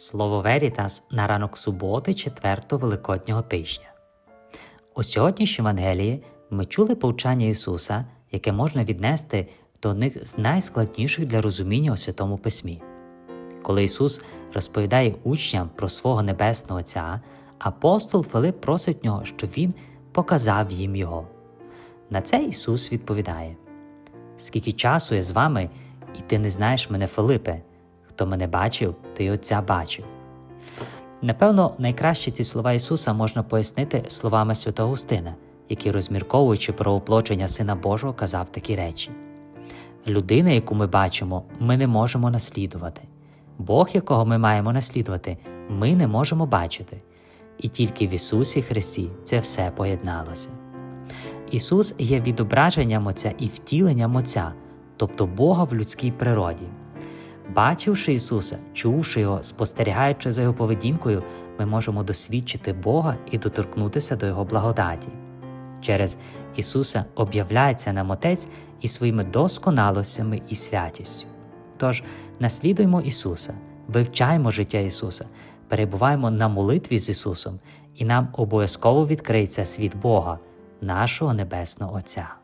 Слово Верітас на ранок суботи, 4 Великоднього тижня. У сьогоднішньому Евангелії ми чули повчання Ісуса, яке можна віднести до одних з найскладніших для розуміння у Святому Письмі. Коли Ісус розповідає учням про свого Небесного Отця, апостол Филип просить нього, щоб Він показав їм Його. На це Ісус відповідає: Скільки часу я з вами, і ти не знаєш мене, Филипе, хто мене бачив, той і Отця бачив. Напевно, найкраще ці слова Ісуса можна пояснити словами святого Устина, який, розмірковуючи про оплочення Сина Божого, казав такі речі: Людина, яку ми бачимо, ми не можемо наслідувати. Бог, якого ми маємо наслідувати, ми не можемо бачити. І тільки в Ісусі Христі це все поєдналося. Ісус є відображенням Отця і втіленням Отця, тобто Бога в людській природі. Бачивши Ісуса, чувши Його, спостерігаючи за Його поведінкою, ми можемо досвідчити Бога і доторкнутися до Його благодаті. Через Ісуса об'являється нам Отець і своїми досконалостями і святістю. Тож наслідуємо Ісуса, вивчаємо життя Ісуса, перебуваємо на молитві з Ісусом, і нам обов'язково відкриється світ Бога, нашого Небесного Отця.